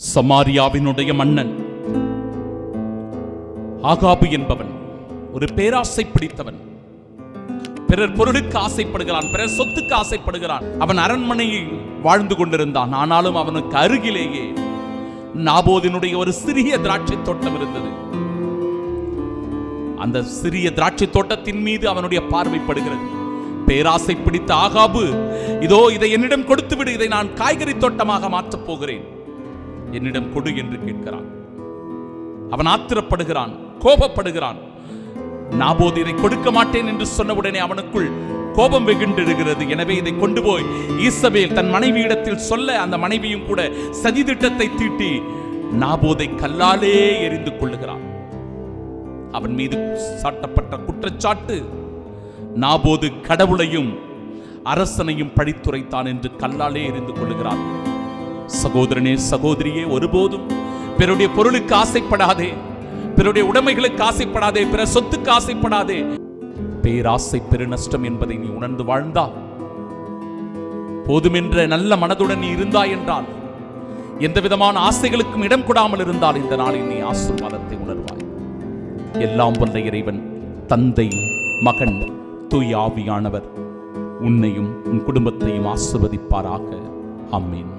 சமாரியாவினுடைய மன்னன். ஆகாபு என்பவன் ஒரு பேராசை பிடித்தவன். பிறர் பொருளுக்கு ஆசைப்படுகிறான் பிறர் சொத்துக்கு ஆசைப்படுகிறான். அவன் அரண்மனையில் வாழ்ந்து கொண்டிருந்தான் ஆனாலும் அவனுக்கு அருகிலேயே நாபோதினுடைய ஒரு சிறிய திராட்சை தோட்டம் இருந்தது. அந்த சிறிய திராட்சை தோட்டத்தின் மீது அவனுடைய பார்வைப்படுகிறது பேராசை பிடித்த ஆகாபு இதோ இதை என்னிடம் கொடுத்து விடு இதை நான் காய்கறி தோட்டமாக மாற்றப் போகிறேன். என்னிடம் கொடு என்று கேட்கிறான். அவன் ஆத்திரப்படுகிறான் கோபப்படுகிறான். நாபோது இதை கொடுக்க மாட்டேன் என்று சொன்னவுடனே அவனுக்குள் கோபம் வெகுண்டிருக்கிறது. எனவே இதை கொண்டு போய் ஈசபேல் தன் மனைவியிடத்தில் சொல்ல அந்த மனைவியும் கூட சதித்திட்டத்தை தீட்டி நாபோதை கல்லாலே எரிந்து கொள்ளுகிறான். அவன் மீது சாட்டப்பட்ட குற்றச்சாட்டு நாபோது கடவுளையும் அரசனையும் பழித்துரைத்தான் என்று கல்லாலே எரிந்து கொள்ளுகிறான். சகோதரனே சகோதரியே ஒருபோதும் பிறருடைய பொருளுக்கு ஆசைப்படாதே. பிறருடைய உடைமைகளுக்கு ஆசைப்படாதே பிற சொத்துக்கு ஆசைப்படாதே. பேராசை பெருநஷ்டம் என்பதை நீ உணர்ந்து வாழ்ந்தா போதுமென்ற நல்ல மனதுடன் நீ இருந்தாய் என்றால் எந்த விதமான ஆசைகளுக்கும் இடம் கொடாமல் இருந்தால் இந்த நாளில் நீ ஆசீர்வாதத்தை உணர்வாய். எல்லாம் வல்ல இறைவன் தந்தை மகன் தூய் ஆவியானவர் உன்னையும் உன் குடும்பத்தையும் ஆசிர்வதிப்பாராக. அம்மீன்